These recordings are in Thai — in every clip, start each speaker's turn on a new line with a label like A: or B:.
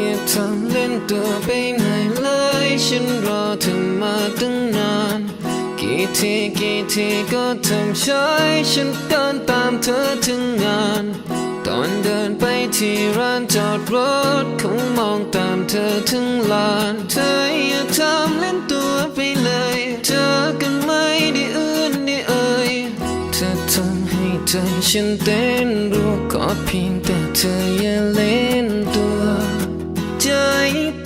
A: อย่าทำเล่นตัวไปไหนเลย ฉันรอเธอมาตั้งนาน กี่ทีกี่ทีก็ทำใช้ฉันเดินตามเธอถึงงาน ตอนเดินไปที่ร้านจอดรถคงมองตามเธอถึงลาน เธออย่าทำเล่นตัวไปเลยเจอกันไหมได้อื่นได้เอ่ยเธอทำให้ใจฉันเต้นรัวขอเพียงแต่เธออย่า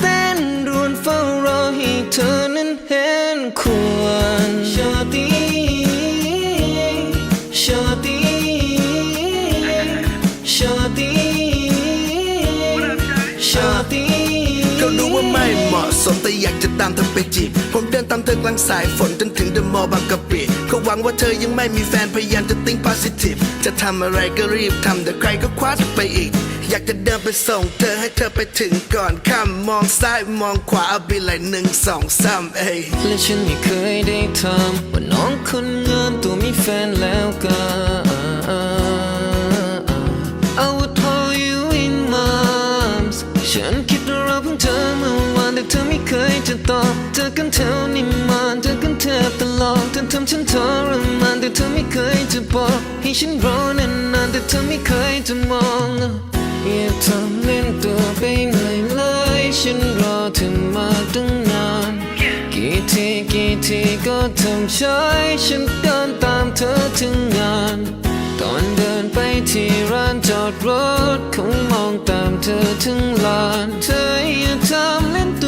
A: เต้นรวนเฝ้ารอให้เธอนั้นเห็นควรชาตีชาตีชาตีชาตี
B: ก็รู้ว่าไม่เหมาะสมแต่อยากจะตามเธอไปจีบผมเดินตามเธอกลางสายฝนจนถึงเดอะมอลล์บางกะปิก็หวังว่าเธอยังไม่มีแฟนพยายามจะติ้ง positive จะทำอะไรก็รีบทำแต่ใครก็คว้าเธอไปอีก อยากจะเดินไปส่งเธอให้เธอไปถึงก่อนข้ามมองซ้ายมองขวาเอาไปเลยหนึ่งสองสามเอ้ย
A: และฉันไม่เคยได้ทำว่าน้องคนงามตัวมีแฟนแล้วกัน I would hold you in my arms ฉันคิดเราเพิ่งเจอเมื่อวานแต่เธอไม่เคยจะตอบเจอกันแถวนิมานเจอกันแทบตลอดเธอทำฉันทรมานแต่เธอไม่เคยจะบอกให้ฉันรอนานๆแต่เธอไม่เคยจะมอง อย่าทำเล่นตัวไปไหนเลยฉันรอเธอมาตั้งนาน กี่ทีกี่ทีก็ทำใช้ฉันเดินตามเธอถึงงาน ตอนเดินไปที่ร้านจอดรถคงมองตามเธอถึงลาน เธออย่าทำเล่นตัว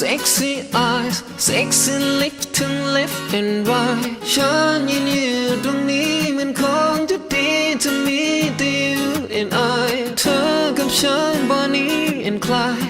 A: sexy eyes sexy lips ทั้ง left and right ฉันยืนอยู่ตรงนี้มันคงจะดีถ้ามีแต่ you and I เธอกับฉัน Bonnie and Clyde